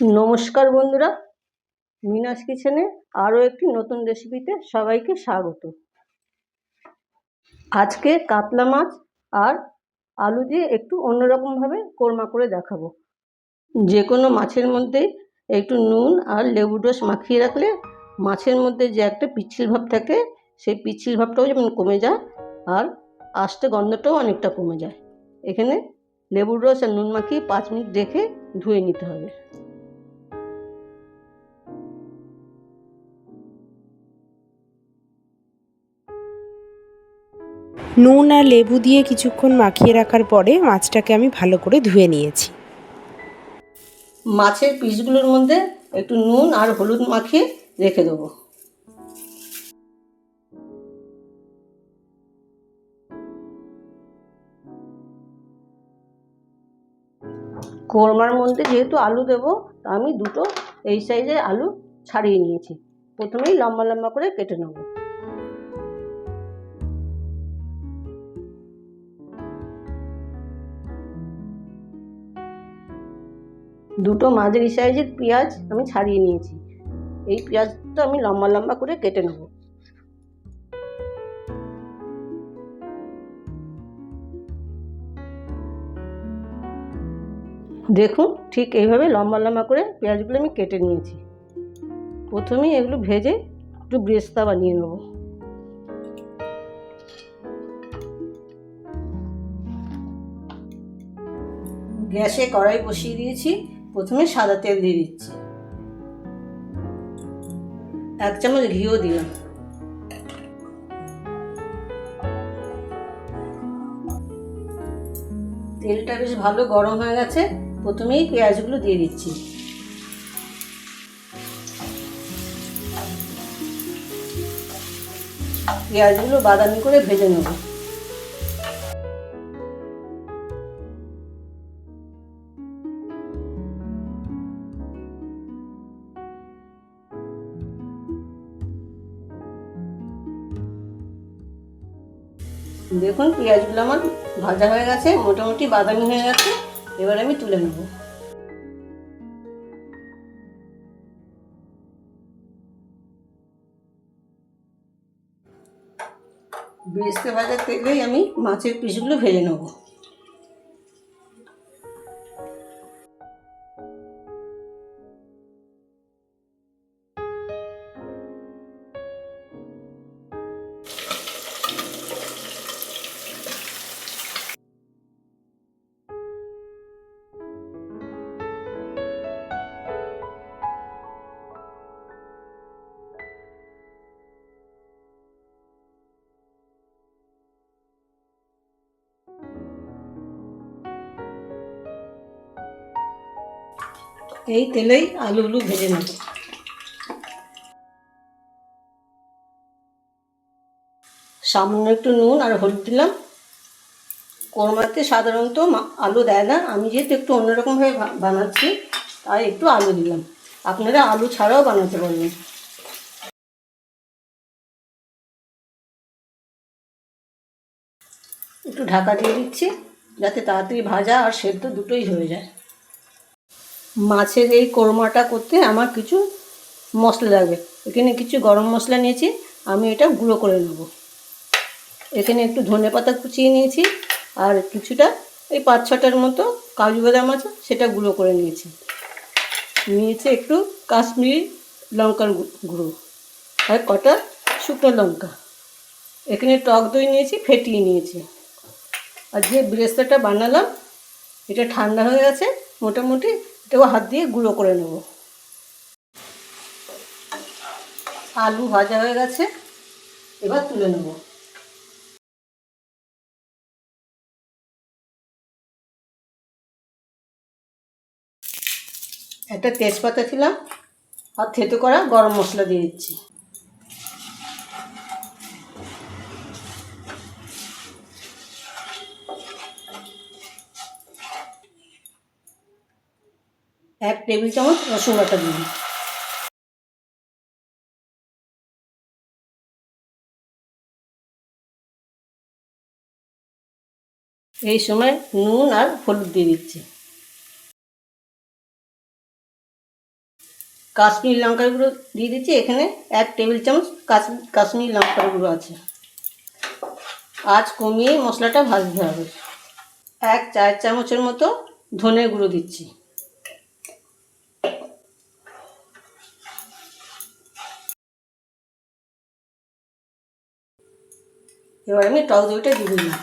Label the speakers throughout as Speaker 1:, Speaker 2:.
Speaker 1: নমস্কার বন্ধুরা, মিনাস কিচেনে আরও একটি নতুন রেসিপিতে সবাইকে স্বাগত। আজকে কাতলা মাছ আর আলু দিয়ে একটু অন্যরকমভাবে কোরমা করে দেখাবো। যে কোনো মাছের মধ্যে একটু নুন আর লেবু রস মাখিয়ে রাখলে মাছের মধ্যে যে একটা পিচ্ছিল ভাব থাকে, সেই পিচ্ছিল ভাবটাও যেমন কমে যায় আর আস্তে গন্ধটাও অনেকটা কমে যায়। এখানে লেবুর রস আর নুন মাখিয়ে পাঁচ মিনিট রেখে ধুয়ে নিতে হবে।
Speaker 2: নুন আর লেবু দিয়ে কিছুক্ষণ মাখিয়ে রাখার পরে মাছটাকে আমি ভালো করে ধুয়ে নিয়েছি।
Speaker 1: মাছের পিসগুলোর মধ্যে একটু নুন আর হলুদ মাখিয়ে রেখে দেবো। কোরমার মধ্যে যেহেতু আলু দেবো আমি দুটো এই সাইজের আলু ছাড়িয়ে নিয়েছি। প্রথমেই লম্বা লম্বা করে কেটে নেব। দুটো মাঝারি সাইজের পেঁয়াজ আমি ছাড়িয়ে নিয়েছি। এই পেঁয়াজটা আমি লম্বা লম্বা করে কেটে নেব। দেখুন, ঠিক এইভাবে লম্বা লম্বা করে পেঁয়াজগুলো আমি কেটে নিয়েছি। প্রথমেই এগুলো ভেজে একটু ব্রেস্তা বানিয়ে নেব। গ্যাসে কড়াই বসিয়ে দিয়েছি। প্রথমে সাদা তেল দিয়ে দিচ্ছি। এক চামচ ঘিও দিলাম। তেলটা বেশ ভালো গরম হয়ে গেছে, প্রথমেই পেঁয়াজগুলো দিয়ে দিচ্ছি। পেঁয়াজগুলো বাদামি করে ভেজে নেব। দেখুন, পেঁয়াজগুলো আমার ভাজা হয়ে গেছে, মোটামুটি বাদামি হয়ে গেছে, এবার আমি তুলে নেব। বেস্তে ভাজা তেলেই আমি মাছের পিসগুলো ভেজে নেব। এই তেলেই আলুগুলো ভেজে নেব। সামান্য একটু নুন আর হলুদ দিলাম। কোরমাতে সাধারণত আলু দেয় না। আমি যেহেতু একটু অন্যরকমভাবে বানাচ্ছি, তাই একটু আলু দিলাম। আপনারা আলু ছাড়াও বানাতে পারবেন। একটু ঢাকা দিয়ে দিচ্ছি, যাতে তাড়াতাড়ি ভাজা আর সেদ্ধ দুটোই হয়ে যায়। মাছের এই কোরমাটা করতে আমার কিছু মশলা লাগবে। এখানে কিছু গরম মশলা নিয়েছি, আমি এটা গুঁড়ো করে নেব। এখানে একটু ধনে পাতা কুচিয়ে নিয়েছি, আর কিছুটা এই পাঁচ ছটার মতো কাজু বাদাম আছে, সেটা গুঁড়ো করে নিয়েছি। নিয়েছি একটু কাশ্মীরি লঙ্কার গুঁড়ো, আর কটা শুকনো লঙ্কা। এখানে টক দই নিয়েছি, ফেটিয়ে নিয়েছি। আর যে ব্রেস্তাটা বানালাম, এটা ঠান্ডা হয়ে গেছে, মোটামুটি এটাও হাত দিয়ে গুঁড়ো করে নেব। আলু ভাজা হয়ে গেছে, এবার তুলে নেব। একটা তেজপাতা ছিলাম, আর থেতো করা গরম মশলা দিয়ে দিচ্ছি। এক টেবিল চামচ রসুন বাটা দিন এই সময় নুন আর হলুদ দিয়ে দিচ্ছি। কাশ্মীর লঙ্কার গুঁড়ো দিয়ে দিচ্ছি। এখানে এক টেবিল চামচ কাশ- কাশ্মীর লঙ্কার গুঁড়ো আছে। আজ কমিয়ে মশলাটা ভাজতে হবে। এক চার চামচের মতো ধনে গুঁড়ো দিচ্ছি। এবার আমি টক দইটা দিয়ে দিলাম।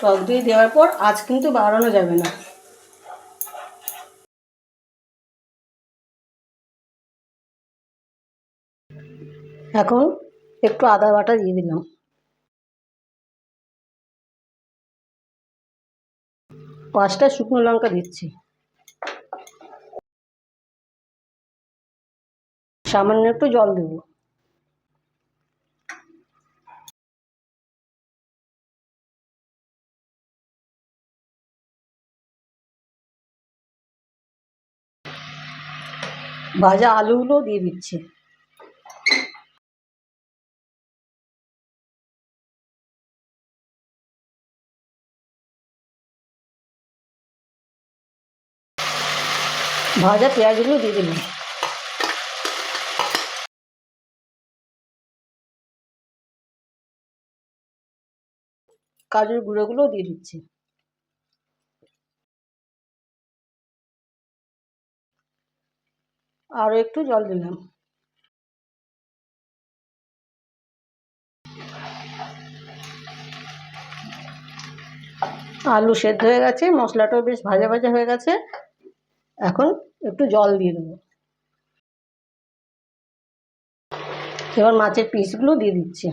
Speaker 1: টক দই দেওয়ার পর আজ কিন্তু বাড়ানো যাবে না। এখন একটু আদা বাটা দিয়ে দিলাম। পাঁচটা শুকনো লঙ্কা দিচ্ছি। সামান্য একটু জল দেবো। ভাজা আলুগুলো দিয়ে দিচ্ছি। ভাজা পেঁয়াজগুলো দিয়ে দিলাম। কাজুর গুঁড়োগুলোও দিয়ে দিচ্ছি। আরও একটু জল দিলাম। আলু সেদ্ধ হয়ে গেছে, মশলাটাও বেশ ভাজা ভাজা হয়ে গেছে। এখন একটু জল দিয়ে দেবো। এবার মাছের পিসগুলো দিয়ে দিচ্ছি।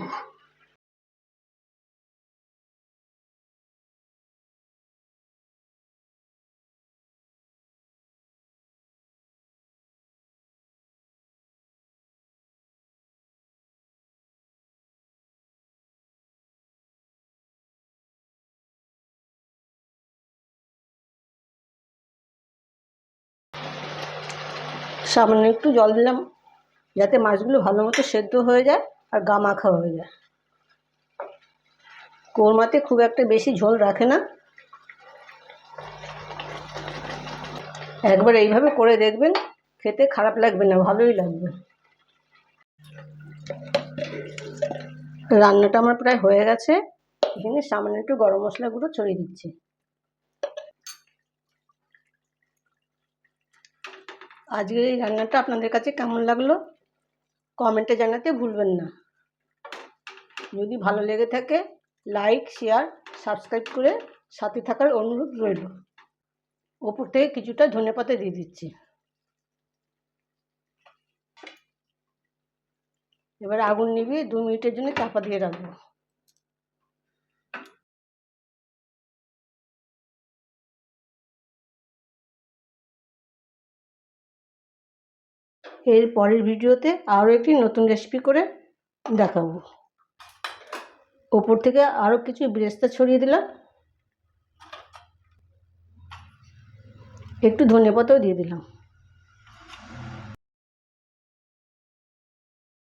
Speaker 1: সামান্য একটু জল দিলাম, যাতে মাছগুলো ভালো মতো সেদ্ধ হয়ে যায় আর গা মাখা হয়ে যায়। কোরমাতে খুব একটা বেশি ঝোল রাখে না। একবার এইভাবে করে দেখবেন, খেতে খারাপ লাগবে না, ভালোই লাগবে। রান্নাটা আমার প্রায় হয়ে গেছে, এখানে সামান্য একটু গরম মশলা গুঁড়ো ছড়িয়ে দিচ্ছি। আজকের এই রান্নাটা আপনাদের কাছে কেমন লাগল? কমেন্টে জানাতে ভুলবেন না। যদি ভালো লেগে থাকে, লাইক, শেয়ার, সাবস্ক্রাইব করে সাথে থাকার অনুরোধ রইল। ওপর থেকে কিছুটা ধনে ধনেপাতা দিয়ে দিচ্ছি। এবার আগুন নিভিয়ে দু মিনিটের জন্য চাপা দিয়ে রাখব। এর পরের ভিডিওতে আরও একটি নতুন রেসিপি করে দেখাবো। ওপর থেকে আরও কিছু বেরেস্তা ছড়িয়ে দিলাম। একটু ধনে পাতাও দিয়ে দিলাম।